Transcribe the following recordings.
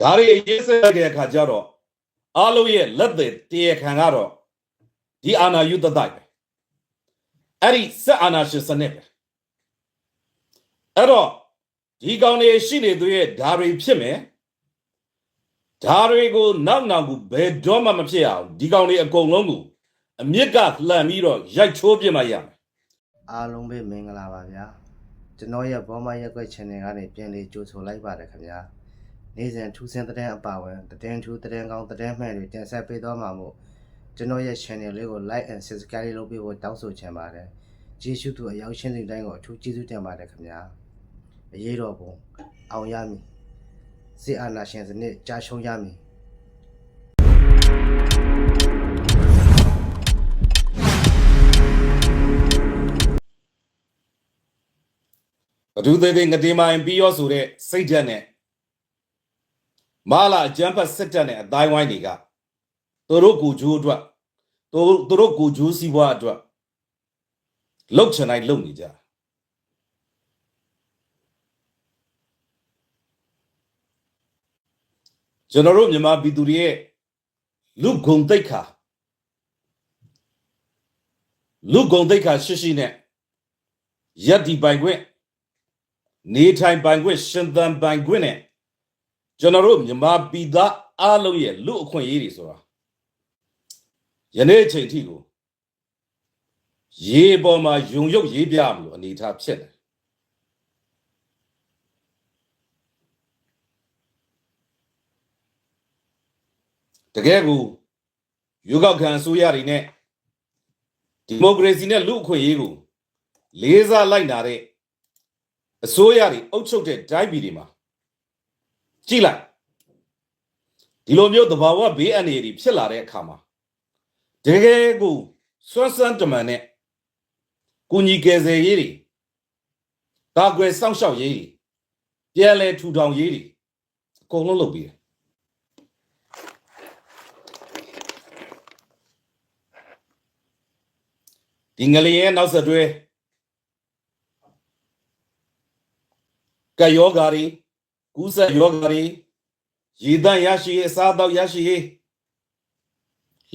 ဒါတွေအရေးဆက်တဲ့အခါကျတော့အားလုံးရဲ့လက်သက်တရားခံကတော့ဒီအာနာယုတတိုက်ပဲအဲ့ဒီစက်အာနာရှင်စနစ်ပဲအဲ့တော့ဒီကောင်တွေရှိနေသူရဲ့ဓာတွေဖြစ်မယ်ဓာတွေကိုနောက်နောက်ကိုဘယ်တော့မှမဖြစ်အောင်ဒီကောင်တွေအကုန်လုံးကိုအမြစ်ကလှန်ပြီးတော့ရိုက်ချိုးပြစ်မှရမယ်အားလုံးပဲမင်္ဂလာပါဗျာကျွန်တော်ရဲ့ဘောမရက်ွက် channel ကနေပြန်လေးကြိုဆိုလိုက်ပါတယ်ခင်ဗျာ နေ့စဉ်ထူးဆန်းတဲ့အပါဝင်သတင်းထူးသတင်းကောင်းသတင်းမှန်တွေတင်ဆက်ပေးသွားမှာမို့ကျွန်တော်ရဲ့ channel လေးကို like and subscribe လုပ်ပေးဖို့တောင်းဆိုချင်ပါတယ်ကျေးဇူးတူအရောက်ရှင်းစီတိုင်းကိုအထူးကျေးဇူးတင်ပါတယ်ခင်ဗျာအရေးတော်ပုံအောင်ရမည်စစ်အာဏာရှင်စနစ်ကြာရှုံးရမည်ဘဒုသေးသေးငတိမိုင်ပြီးရောဆိုတဲ့စိတ်ဓာတ်နဲ့ မာလာအကျန်းဖတ်စစ်တပ်နဲ့အတိုင်းဝိုင်းတွေကသူတို့ကိုဂျိုးအတွက်သူသူတို့ကိုဂျိုးစီးပွားအတွက်လှုပ်ချင်တိုင်းလှုပ်နေကြကျွန်တော်တို့မြန်မာပြည်သူတွေရဲ့လူဂုံတိတ်ခါလူဂုံတိတ်ခါရှိရှိနဲ့ရက်ဒီပိုင်ခွင့်နေထိုင်ပိုင်ခွင့်ရှင်သန်ပိုင်ခွင့်နဲ့ ကျွန်တော်တို့မြန်မာပြည်သားအားလုံးရဲ့လူအခွင့်အရေးတွေဆိုတာယနေ့အချိန်ထိကိုရေပေါ်မှာယုံရုပ်ရေးပြမလို့အနေထားဖြစ်တယ်တကယ်ကိုယူကောက်ခံအစိုးရတွေနဲ့ဒီမိုကရေစီနဲ့လူအခွင့်အရေးကိုလေးစားလိုက်နာတဲ့အစိုးရတွေအုပ်ချုပ်တဲ့တိုင်းပြည်တွေမှာ ကြည့်လိုက်ဒီလိုမျိုးသဘာဝဘေးအန္တရာယ်တွေဖြစ်လာတဲ့အခါမှာတကယ်ကိုစွမ်းစွမ်းတမန်နဲ့ကုညီကယ်ဆယ်ရေးတွေကာကွယ်စောင့်ရှောက်ရေးတွေပြန်လဲထူထောင်ရေးတွေအကုန်လုံးလုပ်ပြီးတယ်ဒီငလျင်ရဲ့နောက်ဆက်တွဲကပ်ယောဂါတွေ ကူးစက်ယောဂါတွေရည်တန့်ရရှိရေးအစားအသောက်ရရှိရေး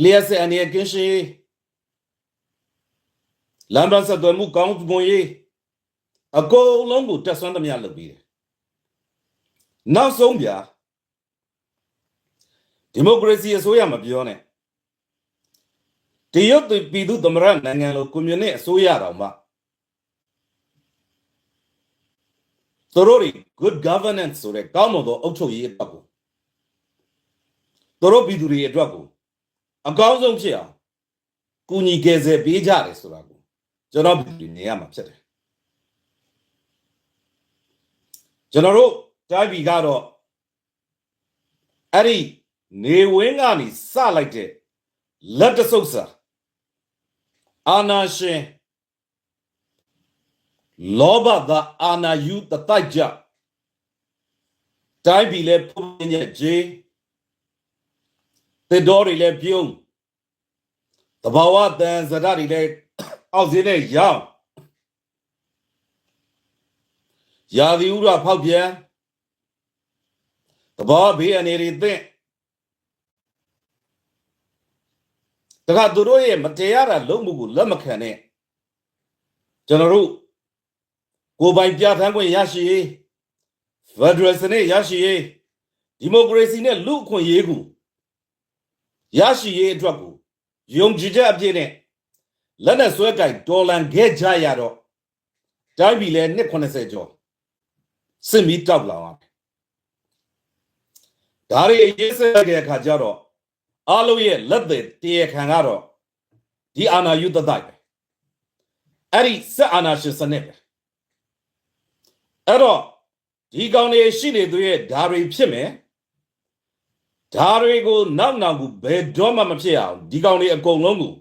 လျှက်စစ်အနေနဲ့ကင်းရှင်းရေးလမ်းပန်းဆက်သွယ်မှုကောင်းမွန်ရေးအကုန်လုံးကိုတက်ဆွမ်းသမျှလုပ်ပြီးတယ်နောက်ဆုံးဗျာဒီမိုကရေစီအစိုးရမပြောနဲ့တရုတ်ပြည်သူသမရနိုင်ငံလိုကွန်မြူနစ်အစိုးရတော်မှာ သူတို့တွေ good governance ဆိုတဲ့ကောင်းမွန်သောအုပ်ချုပ်ရေးအတွက်ကိုသူတို့ပြည်သူတွေအတွက်ကိုအကောင်းဆုံးဖြစ်အောင်ကူညီကယ်ဆယ်ပေးကြတယ်ဆိုတာကိုကျွန်တော်ပြည်သူတွေနေရမှာဖြစ်တယ်ကျွန်တော်တို့တိုင်းပြည်ကတော့အဲ့ဒီနေဝင်းကနေစလိုက်တဲ့လက်တဆုပ်စာအာနာရှင် လောဘသာအာနာယုတတိုက်ကြတိုင်းပြည်လဲဖွင့်ညက်ကြီးတေတော်တွေလဲပြုံးတဘာဝတန်ဇဒတွေလဲအောက်စင်းနဲ့ရောင်းရာသီဥရဖောက်ပြန်တဘာဝဘေးအနေတွေသင့်တခါသူတို့ရဲ့မတရားတာလုံးမှုကိုလက်မခံနဲ့ကျွန်တော်တို့ ကိုယ်ပိုင်ပြဋ္ဌာန်းခွင့်ရရှိရေးဖက်ဒရယ်စနစ်ရရှိရေးဒီမိုကရေစီနဲ့လူ့အခွင့်အရေးကိုရရှိရေးအတွက်ကိုယုံကြည်ချက်အပြည့်နဲ့လက်နဲ့ဆွဲကင်ဒေါ်လန်ခဲ့ကြရတော့တိုင်းပြည်လဲနှစ်80ကျော်စစ်မီတောက်လောင်အောင်ဒါရီအရေးဆက်တဲ့အခါကျတော့အားလုံးရဲ့လက်သက်တရားခံကတော့ဒီအာနာယုတတိုက်ပဲအဲ့ဒီစက်အာနာရှင်စနစ်ပဲ အဲ့တော့ဒီကောင်တွေရှိနေသူရဲ့ဓာတွေဖြစ်မယ်ဓာတွေကိုနောက်နောက်ကိုဘယ်တော့မှမဖြစ်အောင်ဒီကောင်တွေအကုန်လုံးကို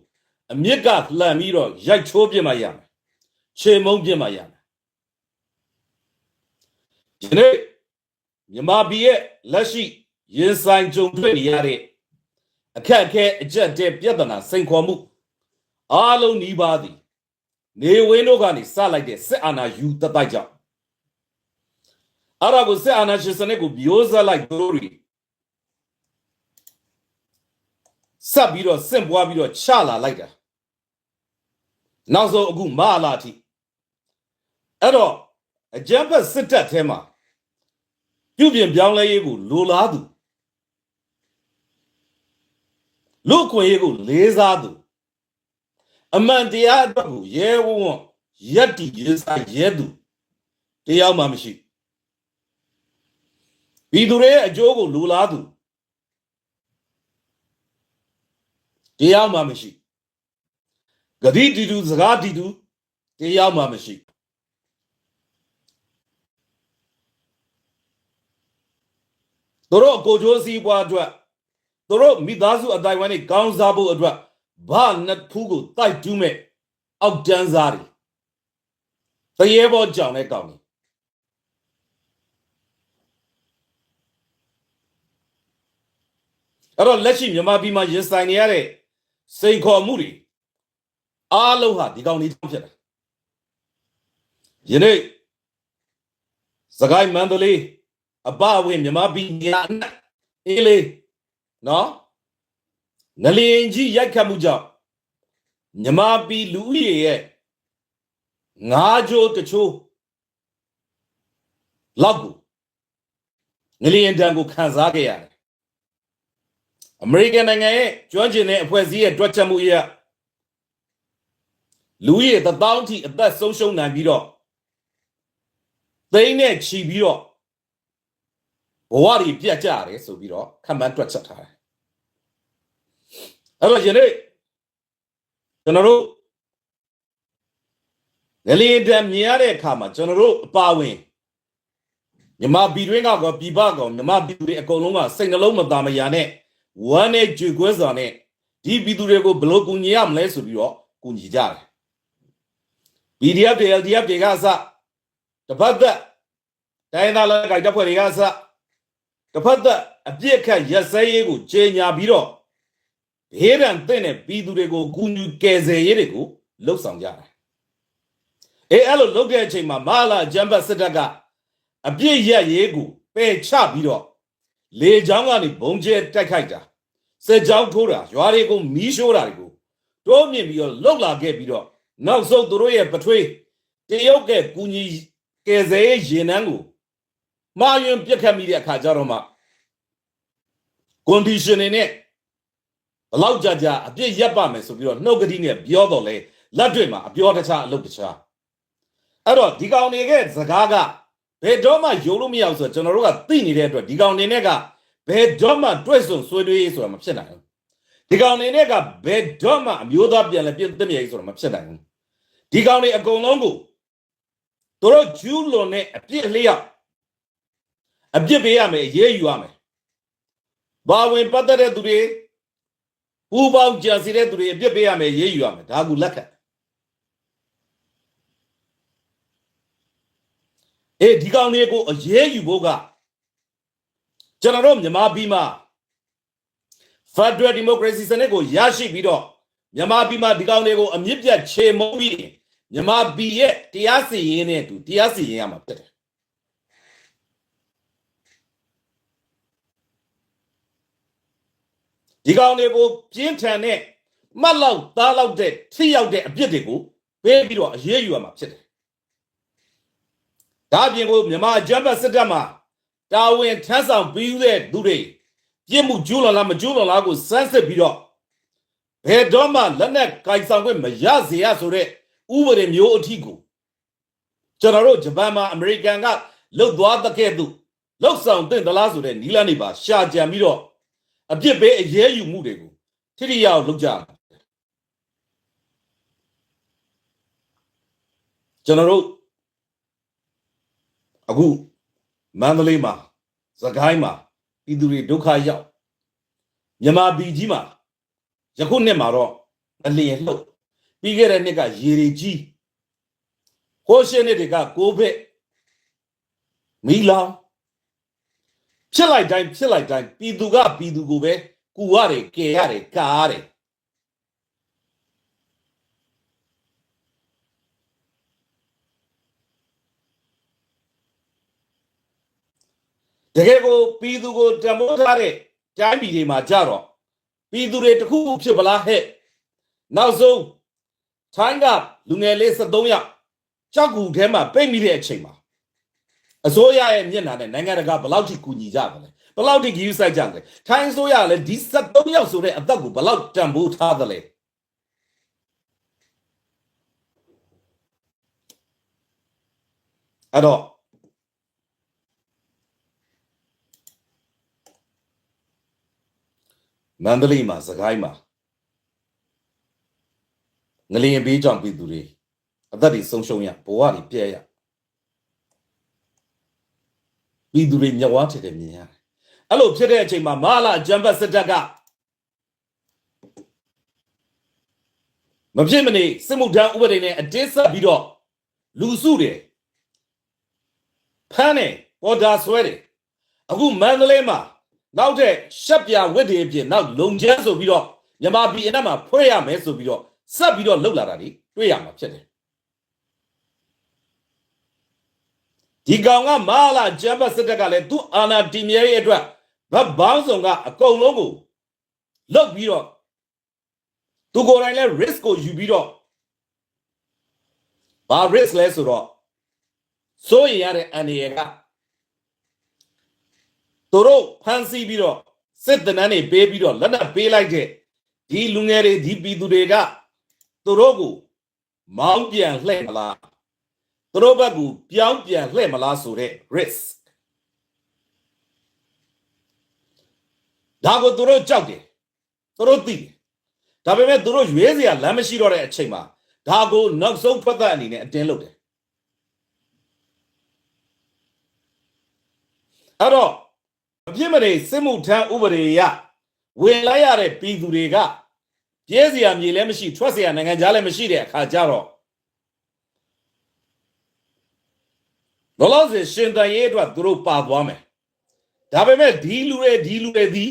အမြစ်ကလှန်ပြီးတော့ရိုက်ချိုးပြစ်မှရမယ်ခြေမုံပြစ်မှရမယ်ဒီနေ့မြန်မာပြည်ရဲ့လက်ရှိရင်ဆိုင်ကြုံတွေ့နေရတဲ့အခက်အခဲအကျက်တဲ့ပြဿနာစိန်ခေါ်မှုအားလုံးနှီးပါသည်နေဝင်းတို့ကနေစလိုက်တဲ့စစ်အာဏာယူတတိုက်ကြောင့် အဲ့ဒါကိုစစ်အာဏာရှင်စနစ်ကိုမျိုးဆက်လိုက်သူတို့တွေဆက်ပြီးတော့စင့်ပွားပြီးတော့ချလာလိုက်တာနောက်ဆုံးအခုမလာတိအဲ့တော့အကြမ်းဖက်စစ်တပ်ထဲမှာပြုပြင်ပြောင်းလဲရေးကိုလိုလားသူလူ့ခွင့်ရေးကိုလေးစားသူအမှန်တရားအတွက်ကိုရဲဝံ့ရက်တီရေးစားရဲသူတယောက်မှမရှိဘူး ည်သူတွေရဲ့အကျိုးကိုလိုလားသူတရားမှမရှိဂတိတီတူစကားတီတူတရားမှမရှိသူတို့ကိုကြိုးစည်းပွားအတွက်သူတို့မိသားစုအတိုင်းဝိုင်းနဲ့ကောင်းစားဖို့အတွက်ဘာနှစ်ဖူးကိုတိုက်တူးမဲ့အောက်တန်းစားတွေတရေဘောကြောင်တဲ့ကောင်းတွေ အဲ့တော့လက်ရှိမြန်မာပြည်မှာရင်ဆိုင်နေရတဲ့စိန်ခေါ်မှုတွေအားလုံးဟာဒီကောင်တွေကြောင့်ဖြစ်တာယနေ့စကိုင်းမန္တလေးအပအဝင်မြန်မာပြည်ညာအနှံ့အေးလေးနော်ငလျင်ကြီးရိုက်ခတ်မှုကြောင့်မြန်မာပြည်လူဦးရေရဲ့ငါးကြိုးတစ်ချိုးလောက်ကိုငလျင်တံကိုခံစားခဲ့ရတယ် အမေရိကန်နိုင်ငံရဲ့ကျွမ်းကျင်တဲ့အဖွဲ့အစည်းရဲ့တွက်ချက်မှုအရလူဦးရေတစ်သောင်းထိအသက်ဆုံးရှုံးနိုင်ပြီးတော့သိန်းနဲ့ချီပြီးတော့ဘဝတွေပြတ်ကြရတယ်ဆိုပြီးတော့ခံမှန်းတွက်ချက်ထားတယ်အဲ့တော့ယနေ့ကျွန်တော်တို့ငလျင်တံမြင်ရတဲ့အခါမှာကျွန်တော်တို့အပါဝင်မြမပြည်တွင်းကကောပြည်ပကောမြမပြည်တွေအကုန်လုံးကစိတ်နှလုံးမသာမယာနဲ့ ဝမ်းနဲ့ကြွေကွဲစွာနဲ့ဒီပြည်သူတွေကိုဘယ်လိုကူညီရမလဲဆိုပြီးတော့ကူညီကြတယ် PDF တွေ LDF တွေကအစတပတ်သက်တိုင်းသားလက်ကိုက်တပ်ဖွဲ့တွေကအစတပတ်သက်အပြစ်ခတ်ရက်စဲရေးကိုကြေညာပြီးတော့ဘေးရန်တဲ့နဲ့ပြည်သူတွေကိုကူညီကယ်ဆယ်ရေးတွေကိုလှုပ်ဆောင်ကြတယ်အေးအဲ့လိုလုပ်တဲ့အချိန်မှာမဟာလာဂျမ်ဘတ်စစ်တပ်ကအပြစ်ရက်ရေးကိုပယ်ချပြီးတော့ လေချောင်းကနေဘုံကျဲတိုက်ခိုက်တာစစ်ကြောင်းထိုးတာရွာတွေကိုမီးရှို့တာတွေကိုတိုးမြင့်ပြီးတော့လှုပ်လာခဲ့ပြီးတော့နောက်ဆုံးသူတို့ရဲ့ပထွေးတရုတ်ကကူညီကယ်ဆယ်ရေးရင်နှန်းကိုမှားယွင်းပြက်ခတ်မိတဲ့အခါကျတော့မှ condition တွေနဲ့ဘလောက်ကြာကြာအပြစ်ရက်ပါမယ်ဆိုပြီးတော့နှုတ်ကတိနဲ့ပြောတော့လဲလက်တွေ့မှာအပြောတခြားအလုပ်တခြားအဲ့တော့ဒီကောင်တွေကစကားက ဘယ်တော့မှယုံလို့မရဘူးဆိုတော့ကျွန်တော်တို့ကသိနေတဲ့အတွက်ဒီကောင်တွေနဲ့ကဘယ်တော့မှတွေ့ဆုံဆွေးနွေးရေးဆိုတာမဖြစ်နိုင်ဘူးဒီကောင်တွေနဲ့ကဘယ်တော့မှအမျိုးသားပြန်လဲပြည့်တဲ့မြေကြီးဆိုတာမဖြစ်နိုင်ဘူးဒီကောင်တွေအကုန်လုံးကိုတို့တို့ဂျူးလွန်နဲ့အပြစ်လျောက်အပြစ်ပေးရမယ်ရေးယူရမယ်ဘာဝင်ပတ်သက်တဲ့သူတွေပူပေါင်းကြံစီတဲ့သူတွေအပြစ်ပေးရမယ်ရေးယူရမယ်ဒါကူလက်ခံ အေးဒီကောင်တွေကိုအရေးယူဖို့ကကျွန်တော်တို့မြန်မာပြည်မှာ Federal Democracy စနစ်ကိုရရှိပြီးတော့မြန်မာပြည်မှာဒီကောင်တွေကိုအမြင့်ပြတ်ချေမုန်းပြီးမြန်မာပြည်ရဲ့တရားစီရင်နဲ့အတူတရားစီရင်ရမှာဖြစ်တယ်ဒီကောင်တွေကိုပြင်းထန်တဲ့မှတ်လောက်သားလောက်တဲ့ထိရောက်တဲ့အပြစ်တွေကိုပေးပြီးတော့အရေးယူရမှာဖြစ်တယ် ဒါအပြင်ကိုမြန်မာအကြမ်းဖက်စစ်တပ်မှာတာဝန်ထမ်းဆောင်ပြီးတဲ့သူတွေပြစ်မှုကျူးလွန်လားမကျူးလွန်လားကိုစမ်းစစ်ပြီးတော့ဘယ်တော့မှလက်နက်ကင်ဆောင်ခွင့်မရစေရဆိုတဲ့ဥပဒေမျိုးအထိကိုကျွန်တော်တို့ဂျပန်မှာအမေရိကန်ကလှုပ်သွားတဲ့ကဲ့သို့လှုပ်ဆောင်တဲ့သလားဆိုတဲ့နီလာနေပါရှာကြံပြီးတော့အပြစ်ပေးအရေးယူမှုတွေကိုထိထိရောက်လုပ်ကြတယ်ကျွန်တော်တို့ အခုမန္တလေးမှာစကိုင်းမှာပြည်သူတွေဒုက္ခရောက်မြန်မာပြည်ကြီးမှာယခုနှစ်မှာတော့အလျင်လှုပ်ပြီးခဲ့တဲ့နှစ်ကရေရီကြီးဟိုးရှင်းနှစ်တွေကကိုဗစ်မီလောင်ဖြစ်လိုက်တိုင်းဖြစ်လိုက်တိုင်းပြည်သူကပြည်သူကိုပဲကူရတယ်ကယ်ရတယ်ကာရတယ် တကယ်ကိုပြည်သူကိုတမိုးထားတဲ့တိုင်းပြည်တွေမှာကြတော့ပြည်သူတွေတစ်ခုခုဖြစ်ပလားဟဲ့နောက်ဆုံးထိုင်းကလူငယ်လေး73ယောက်ကြောက်ကူထဲမှာပိတ်မိတဲ့အချိန်မှာအစိုးရရဲ့မျက်နှာနဲ့နိုင်ငံတကာဘယ်လောက်ထိကူညီကြပါလဲဘယ်လောက်ထိဂရုစိုက်ကြလဲထိုင်းအစိုးရကလည်းဒီ73ယောက်ဆိုတဲ့အသက်ကိုဘယ်လောက်တန်ဖိုးထားသလဲအဲ့တော့ မန္တလေးမှာစကိုင်းမှာငလျင်ဘေးကြောင့်ပြည်သူတွေအသက်တွေဆုံးရှုံးရဘဝတွေပြည့်ရပြည်သူတွေမျက်ဝါးထည်တယ်မြင်ရတယ်အဲ့လိုဖြစ်တဲ့အချိန်မှာမဟာလာဂျမ်ဘတ်စစ်တပ်ကမဖြစ်မနေစစ်မှုထမ်းဥပဒေနဲ့အတင်းဆက်ပြီးတော့လူစုတယ်ဖမ်းတယ်ပေါ်တာဆွဲတယ်အခုမန္တလေးမှာ နောက်ထပ်ရှက်ပြဝစ်တွေအပြင်နောက်လုံချမ်းဆိုပြီးတော့မြန်မာပြည်အနက်မှာဖွဲ့ရမယ်ဆိုပြီးတော့ဆက်ပြီးတော့လှုပ်လာတာတွေတွေ့ရမှာဖြစ်တယ်ဒီကောင်ကမဟာလာဂျမ်ဘတ်စစ်တပ်ကလည်းသူ့အာဏာတည်မြဲရေးအတွက်ဗတ်ဘောင်းဆောင်ကအကုန်လုံးကိုလှုပ်ပြီးတော့သူကိုယ်တိုင်လည်း risk ကိုယူပြီးတော့ဘာ risk လဲဆိုတော့စိုးရင်ရတဲ့အန်ဒီရက သူတို့ဖမ်းဆီးပြီးတော့စစ်တနန်းတွေပေးပြီးတော့လက်နက်ပေးလိုက်တဲ့ဒီလူငယ်တွေဒီပြည်သူတွေကသူတို့ကိုမောင်းပြန်လှည့်မလားသူတို့ဘက်ကပြောင်းပြန်လှည့်မလားဆိုတဲ့ risk ဒါကိုသူတို့ကြောက်တယ်သူတို့သိတယ်ဒါပေမဲ့သူတို့ရွေးစရာလမ်းမရှိတော့တဲ့အချိန်မှာဒါကိုနောက်ဆုံးဖတ်သက်အနေနဲ့အတင်းလုပ်တယ်အဲ့တော့ အပြစ်မတွေစစ်မှုထမ်းဥပဒေရဝင်လိုက်ရတဲ့ပြည်သူတွေကပြဲစရာမြေလည်းမရှိထွက်စရာနိုင်ငံခြားလည်းမရှိတဲ့အခါကျတော့လောလောဆယ်ရှင်တန်ရေးအတွက်သူတို့ပါသွားမယ်ဒါပေမဲ့ဒီလူတွေဒီလူတွေဒီ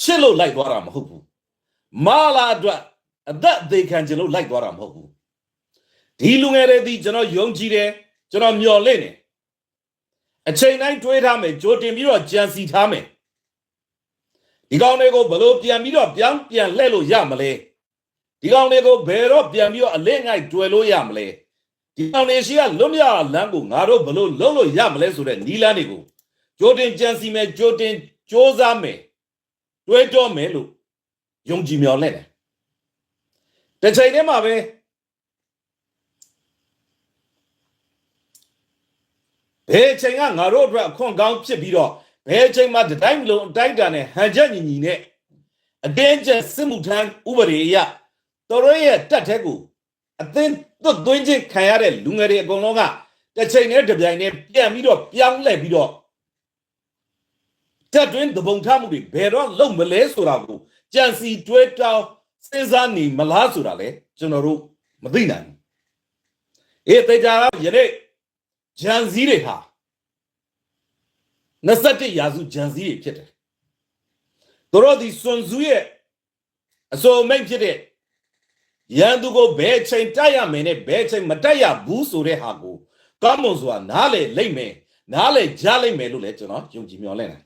ချစ်လို့လိုက်သွားတာမဟုတ်ဘူးမာလာအတွက်အသက်အသေးခံခြင်းလို့လိုက်သွားတာမဟုတ်ဘူးဒီလူငယ်တွေဒီကျွန်တော်ယုံကြည်တယ်ကျွန်တော်မျှော်လင့်တယ် အချိန်တိုင်းတွေးထားမယ်ကြိုတင်ပြီးတော့ကြံစီထားမယ်ဒီကောင်တွေကိုဘယ်လိုပြန်ပြီးတော့ပြောင်းပြန်လှည့်လို့ရမလဲဒီကောင်တွေကိုဘယ်တော့ပြန်ပြီးတော့အလင်းငိုက်တွေ့လို့ရမလဲဒီကောင်တွေရှိကလွတ်မြောက်လမ်းကိုငါတို့ဘယ်လိုလုပ်လို့ရမလဲဆိုတဲ့နီလန်းတွေကိုကြိုတင်ကြံစီမယ်ကြိုတင်စ조사မယ်တွေးတော့မယ်လို့ယုံကြည်မျှော်လင့်တယ်တစ်ချိန်တည်းမှာပဲ ဘယ်အချိန်ကငါတို့အတွက်အခွင့်ကောင်းဖြစ်ပြီးတော့ဘယ်အချိန်မှာတတိုင်းမလုံးအတိုက်တာနဲ့ဟန်ချက်ညီညီနဲ့အတင်းကျပ်စစ်မှုထမ်းဥပဒေအရတော်ရဲရဲ့တက်တဲ့ကိုအသင်းသွတ်သွင်းခြင်းခံရတဲ့လူငယ်တွေအကုန်လုံးကတစ်ချိန်နဲ့တစ်ပြိုင်နဲ့ပြန်ပြီးတော့ပြောင်းလဲပြီးတော့တက်တွင်းသဘုံထမှုတွေဘယ်တော့လုံမလဲဆိုတာကိုကြံစီတွေးတောင်းစဉ်းစားနေမလားဆိုတာလေကျွန်တော်တို့မသိနိုင်ဘူးအေးတေချာကယနေ့ ဂျန်စည်းတွေဟာ21ရာစုဂျန်စည်းတွေဖြစ်တယ်သူတို့ဒီစွန်စုရဲ့အစိုးအမိတ်ဖြစ်တဲ့ရန်သူကိုဘယ်ချိန်တိုက်ရမယ်နဲ့ဘယ်ချိန်မတိုက်ရဘူးဆိုတဲ့ဟာကိုကောင်းမွန်စွာနားလေလိမ့်မယ်နားလေကြားလိမ့်မယ်လို့လည်းကျွန်တော်ယုံကြည်မျှော်လင့်တယ်